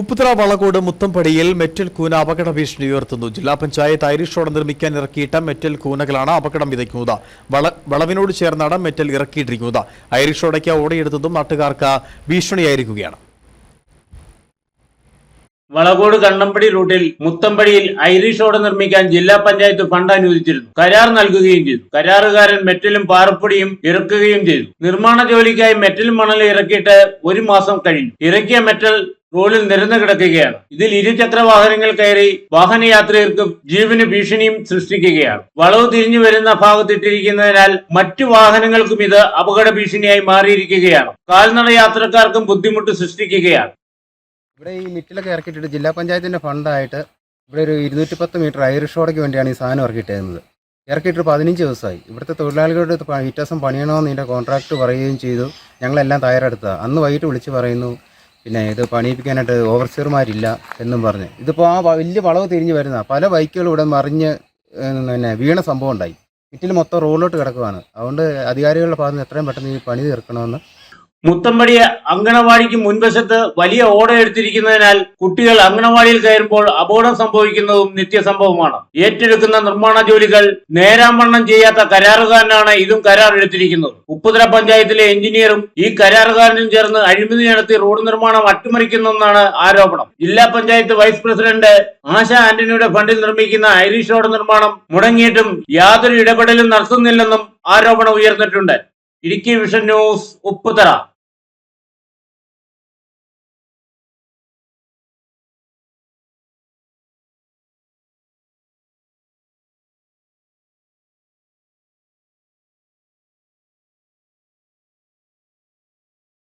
ഉപ്പുതറ വളകോട് മുത്തംപടിയിൽ മെറ്റൽ കൂന അപകട ഭീഷണി ഉയർത്തുന്നു. ജില്ലാ പഞ്ചായത്ത് ഐറിഷ് റോഡ് നിർമ്മിക്കാൻ ഇറക്കിയിട്ട മെറ്റൽ കൂനകളാണ് അപകടം വിതയ്ക്കുന്നത്. വള വളവിനോട് ചേർന്നാണ് മെറ്റൽ ഇറക്കിയിട്ടിരിക്കുന്നത്. ഐറിഷ് റോഡയ്ക്ക് ഓടയെടുത്തതും നാട്ടുകാർക്ക് ഭീഷണിയായിരിക്കുകയാണ്. വളകോട് കണ്ണമ്പടി റൂട്ടിൽ മുത്തമ്പടിയിൽ ഐറിഷ് റോഡ് നിർമ്മിക്കാൻ ജില്ലാ പഞ്ചായത്ത് ഫണ്ട് അനുവദിച്ചിരുന്നു. കരാർ നൽകുകയും ചെയ്തു. കരാറുകാരൻ മെറ്റലും പാറപ്പൊടിയും ഇറക്കുകയും ചെയ്തു. നിർമ്മാണ ജോലിക്കായി മെറ്റലും മണലും ഇറക്കിയിട്ട് ഒരു മാസം കഴിഞ്ഞു. ഇറക്കിയ മെറ്റൽ റോഡിൽ നിരന്നു കിടക്കുകയാണ്. ഇതിൽ ഇരുചക്ര വാഹനങ്ങൾ കയറി വാഹനയാത്രികർക്കും ജീവന് ഭീഷണിയും സൃഷ്ടിക്കുകയാണ്. വളവ് തിരിഞ്ഞു വരുന്ന ഭാഗത്തിട്ടിരിക്കുന്നതിനാൽ മറ്റു വാഹനങ്ങൾക്കും ഇത് അപകട ഭീഷണിയായി മാറിയിരിക്കുകയാണ്. കാൽനട യാത്രക്കാർക്കും ബുദ്ധിമുട്ട് സൃഷ്ടിക്കുകയാണ്. ഇവിടെ ഈ മിറ്റിലൊക്കെ ഇറക്കിയിട്ടിട്ട് ജില്ലാ പഞ്ചായത്തിന്റെ ഫണ്ടായിട്ട് ഇവിടെ ഒരു ഇരുന്നൂറ്റി പത്ത് മീറ്റർ ഐറിഷ് റോഡയ്ക്ക് വേണ്ടിയാണ് ഈ സാധനം ഇറക്കിയിട്ടേക്കുന്നത് ഇറക്കിയിട്ട് പതിനഞ്ച് ദിവസമായി. ഇവിടുത്തെ തൊഴിലാളികളുടെ അടുത്ത് പ- ഇറ്റസം പണിയണമെന്ന് ഇതിന്റെ കോൺട്രാക്ട് പറയുകയും ചെയ്തു. ഞങ്ങളെല്ലാം തയ്യാറെടുത്തതാണ് അന്ന് വൈകിട്ട് വിളിച്ച് പറയുന്നു പിന്നെ ഇത് പണിയിപ്പിക്കാനായിട്ട് ഓവർസിയർമാരില്ല എന്നും പറഞ്ഞ്. ഇതിപ്പോൾ ആ വലിയ വളവ് തിരിഞ്ഞ് വരുന്ന പല ബൈക്കുകളും ഇവിടെ മറിഞ്ഞ് പിന്നെ വീണ സംഭവം ഉണ്ടായി. ഇറ്റിൽ മൊത്തം റോഡിലോട്ട് കിടക്കുവാണ്. അതുകൊണ്ട് അധികാരികളുടെ ഭാഗത്ത് എത്രയും പെട്ടെന്ന് ഈ പണി തീർക്കണമെന്ന് മുത്തമ്പടി അങ്കണവാടിക്ക് മുൻവശത്ത് വലിയ ഓട എടുത്തിരിക്കുന്നതിനാൽ കുട്ടികൾ അങ്കണവാടിയിൽ കയറുമ്പോൾ അപകടം സംഭവിക്കുന്നതും നിത്യസംഭവമാണ്. ഏറ്റെടുക്കുന്ന നിർമ്മാണ ജോലികൾ നേരാംവണ്ണം ചെയ്യാത്ത കരാറുകാരനാണ് ഇതും കരാർ എടുത്തിരിക്കുന്നത്. ഉപ്പുതര പഞ്ചായത്തിലെ എഞ്ചിനീയറും ഈ കരാറുകാരനും ചേർന്ന് അഴിമതി നടത്തി റോഡ് നിർമ്മാണം അട്ടിമറിക്കുന്നെന്നാണ് ആരോപണം. ജില്ലാ പഞ്ചായത്ത് വൈസ് പ്രസിഡന്റ് ആശ ആന്റണിയുടെ ഫണ്ടിൽ നിർമ്മിക്കുന്ന ഐറിഷ് റോഡ് നിർമ്മാണം മുടങ്ങിയിട്ടും യാതൊരു ഇടപെടലും നടത്തുന്നില്ലെന്നും ആരോപണം ഉയർന്നിട്ടുണ്ട്. Idukki vision news Upputhara